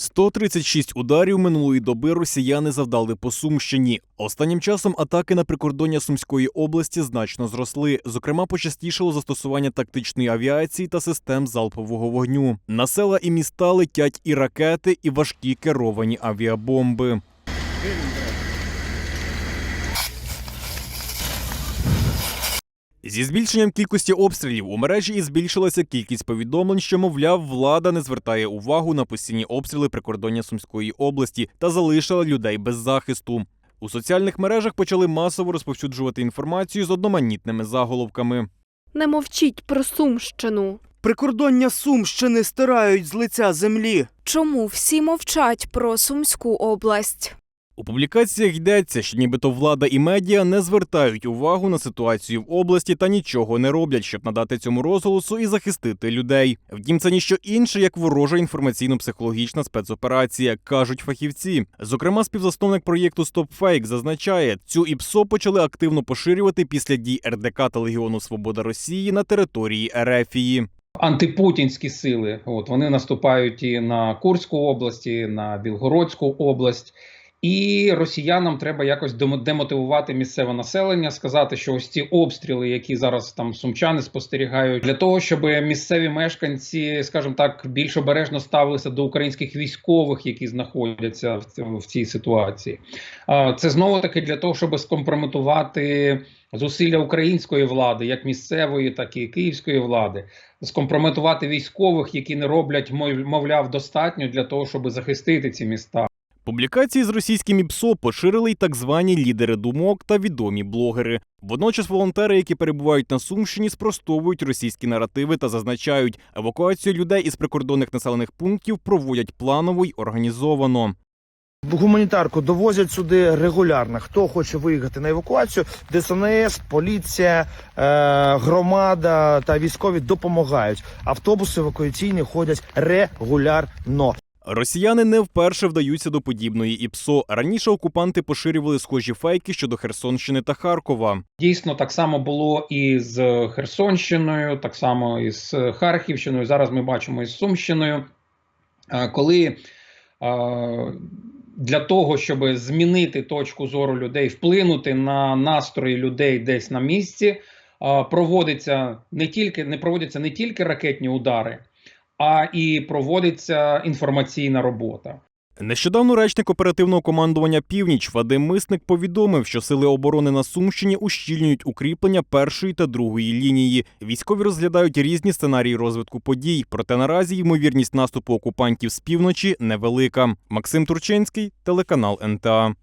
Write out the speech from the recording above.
136 ударів минулої доби росіяни завдали по Сумщині. Останнім часом атаки на прикордоння Сумської області значно зросли. Зокрема, почастішало застосування тактичної авіації та систем залпового вогню. На села і міста летять і ракети, і важкі керовані авіабомби. Зі збільшенням кількості обстрілів у мережі і збільшилася кількість повідомлень, що, мовляв, влада не звертає увагу на постійні обстріли прикордоння Сумської області та залишила людей без захисту. У соціальних мережах почали масово розповсюджувати інформацію з одноманітними заголовками. Не мовчіть про Сумщину. Прикордоння Сумщини стирають з лиця землі. Чому всі мовчать про Сумську область? У публікаціях йдеться, що нібито влада і медіа не звертають увагу на ситуацію в області та нічого не роблять, щоб надати цьому розголосу і захистити людей. Втім, це ніщо інше, як ворожа інформаційно-психологічна спецоперація, кажуть фахівці. Зокрема, співзасновник проєкту StopFake зазначає, цю ІПСО почали активно поширювати після дій РДК та Легіону Свобода Росії на території Ерефії. антипутінські сили. От вони наступають і на Курську область, і на Білгородську область. І росіянам треба якось демо- демотивувати місцеве населення, сказати, що ось ці обстріли, які зараз там сумчани спостерігають, для того, щоб місцеві мешканці, скажімо так, більш обережно ставилися до українських військових, які знаходяться в цій ситуації. Це знову таки для того, щоб скомпрометувати зусилля української влади, як місцевої, так і київської влади, скомпрометувати військових, які не роблять мов- мовляв достатньо для того, щоб захистити ці міста. Публікації з російським ІПСО поширили й так звані лідери думок та відомі блогери. Водночас волонтери, які перебувають на Сумщині, спростовують російські наративи та зазначають, евакуацію людей із прикордонних населених пунктів проводять планово й організовано. Гуманітарку довозять сюди регулярно. Хто хоче виїхати на евакуацію, ДСНС, поліція, е, громада та військові допомагають. Автобуси евакуаційні ходять регулярно. Росіяни не вперше вдаються до подібної ІПСО. Раніше окупанти поширювали схожі фейки щодо Херсонщини та Харкова. Дійсно, так само було і з Херсонщиною, так само і з Харківщиною. Зараз ми бачимо і з Сумщиною. Коли для того, щоб змінити точку зору людей, вплинути на настрої людей десь на місці, проводиться не тільки не проводяться не тільки ракетні удари, а і проводиться інформаційна робота. Нещодавно речник оперативного командування Північ Вадим Мисник повідомив, що сили оборони на Сумщині ущільнюють укріплення першої та другої лінії. Військові розглядають різні сценарії розвитку подій, проте наразі ймовірність наступу окупантів з півночі невелика. Максим Турчинський, телеканал НТА.